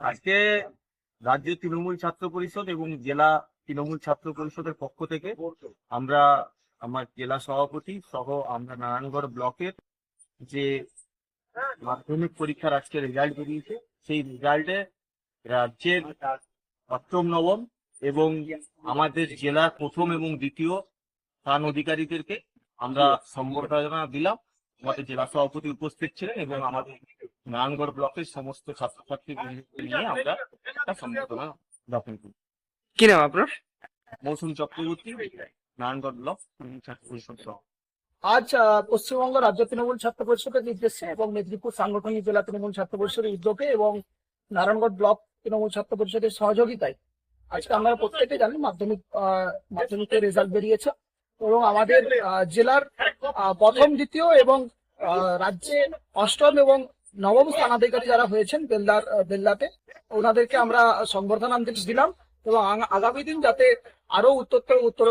আজকে রাজ্য তৃণমূল ছাত্র পরিষদ এবং জেলা তৃণমূল ছাত্র পরিষদের পক্ষ থেকে আমরা আমার জেলা সভাপতি সহ আমরা নারায়ণগড় ব্লকের যে মাধ্যমিক পরীক্ষার আজকে রেজাল্ট বেরিয়েছে, সেই রেজাল্টে রাজ্যের অষ্টম, নবম এবং আমাদের জেলার প্রথম এবং দ্বিতীয় স্থান অধিকারীদেরকে আমরা সম্বর্ধনা দিলাম। আমাদের জেলা সভাপতি উপস্থিত ছিলেন এবং আমাদের নারায়ণগড় ব্লকের সমস্ত ছাত্রছাত্রী নিয়ে আমরা একটা সম্বর্ধনা জ্ঞাপন করি। কি নাম আপনার? মৌসুম চক্রবর্তী নারায়ণগড় ব্লক ছাত্র পরিষদ আজ পশ্চিমবঙ্গ রাজ্য তৃণমূল ছাত্র পরিষদের নির্দেশে এবং মেদিনীপুর সাংগঠনিক জেলা তৃণমূল ছাত্র পরিষদের উদ্যোগে এবং নারায়ণগড় ব্লক তৃণমূল ছাত্র পরিষদের সহযোগিতায়। আজকে আমরা প্রত্যেকে জানি মাধ্যমিক আহ, মাধ্যমিকের রেজাল্ট বেরিয়েছে এবং আমাদের আহ, জেলার আহ, প্রথম দ্বিতীয় এবং আহ, রাজ্যে অষ্টম এবং নবম স্থানাধিকারী যারা হয়েছেন বেলদার বেল্লাতে, ওনাদেরকে আমরা সংবর্ধনা দিলাম এবং আগামী দিন যাতে আরও উত্তর উত্তর